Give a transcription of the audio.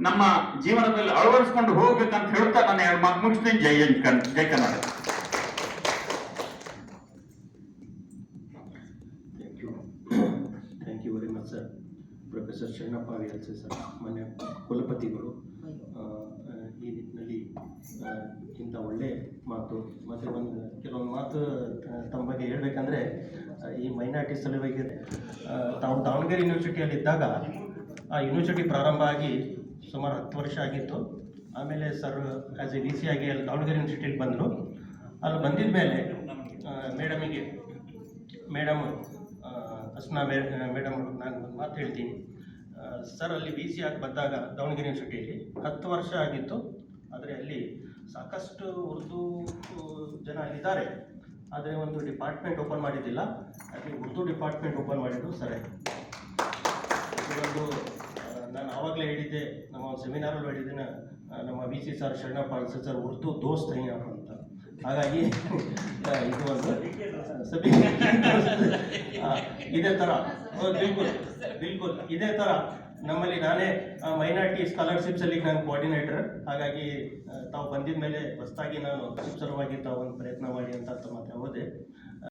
ನಮ್ಮ ಜೀವನದಲ್ಲಿ ಅಳವಡಿಸ್ಕೊಂಡು ಹೋಗ್ಬೇಕಂತ ಹೇಳ್ತಾ ನಾನು ಎರಡು ಮಾತು ಮುಗಿಸ್ತೀನಿ. ಜೈ ಎನ್ ಕನ್- ಜೈ Kannada thank you very much sir professor Sharanappa sir ಮಾನ್ಯ ಕುಲಪತಿಗಳು. ಈ ನಿಟ್ಟಿನಲ್ಲಿ ಇಂಥ ಒಳ್ಳೆ ಮಾತು ಮತ್ತು ಒಂದು ಕೆಲವೊಂದು ಮಾತು ತಮ್ಮ ಬಗ್ಗೆ ಹೇಳಬೇಕಂದ್ರೆ ಈ ಮೈನಾರಿಟಿ ಸಲುವಾಗಿ ತಾವು ದಾವಣಗೆರೆ ಯೂನಿವರ್ಸಿಟಿಯಲ್ಲಿ ಇದ್ದಾಗ ಆ ಯೂನಿವರ್ಸಿಟಿ ಪ್ರಾರಂಭ ಆಗಿ ಸುಮಾರು ಹತ್ತು ವರ್ಷ ಆಗಿತ್ತು. ಆಮೇಲೆ sir as a V C ಆಗಿ ಅಲ್ಲಿ ದಾವಣಗೆರೆ ಯೂನಿವರ್ಸಿಟಿಲಿ ಬಂದರು. ಅಲ್ಲಿ ಬಂದಿದ ಮೇಲೆ ಮೇಡಮಿಗೆ, ಮೇಡಮ್ ಅಸ್ನಾ ಮೇ, ಮೇಡಮ್ ನಾನು ಒಂದು ಮಾತು ಹೇಳ್ತೀನಿ. ಸರ್, ಅಲ್ಲಿ ವಿ ಸಿ ಆಗಿ ಬಂದಾಗ ದಾವಣಗೆರೆ ಯೂನಿವರ್ಸಿಟಿಯಲ್ಲಿ ಹತ್ತು ವರ್ಷ ಆಗಿತ್ತು. ಆದರೆ ಅಲ್ಲಿ ಸಾಕಷ್ಟು ಉರ್ದು, ಜನ ಅಲ್ಲಿದ್ದಾರೆ ಆದರೆ ಒಂದು ಡಿಪಾರ್ಟ್ಮೆಂಟ್ ಓಪನ್ ಮಾಡಿದ್ದಿಲ್ಲ. ಅಲ್ಲಿ ಉರ್ದು ಡಿಪಾರ್ಟ್ಮೆಂಟ್ ಓಪನ್ ಮಾಡಿದ್ದು ಸರ್ ಇದೊಂದು ಆ, ನಾನು ಆವಾಗಲೇ ಹೇಳಿದ್ದೆ, ನಮ್ಮ ಸೆಮಿನಾರಲ್ಲಿ ಹೇಳಿದ್ದೇನೆ ನಮ್ಮ B C sir, Sharanappa sir Urdu ದೋಸ್ತ್ ಹೈ ಅಂತ. ಹಾಗಾಗಿ ಇದು ಒಂದು ಇದೇ ಥರ ಬಿಲ್ಕುಲ್ ಬಿಲ್ಕುಲ್, ಇದೇ ಥರ ನಮ್ಮಲ್ಲಿ ನಾನೇ ಮೈನಾರಿಟಿ ಸ್ಕಾಲರ್ಶಿಪ್ಸಲ್ಲಿ ನಾನು ಕೋಆರ್ಡಿನೇಟರ್ ಹಾಗಾಗಿ ತಾವು ಬಂದಿದ ಮೇಲೆ ಹೊಸದಾಗಿ ನಾನು ಸಲುವಾಗಿ ತಾವು ಒಂದು ಪ್ರಯತ್ನ ಮಾಡಿ ಅಂತ ಮಾತ್ರ ಹೋದೆ.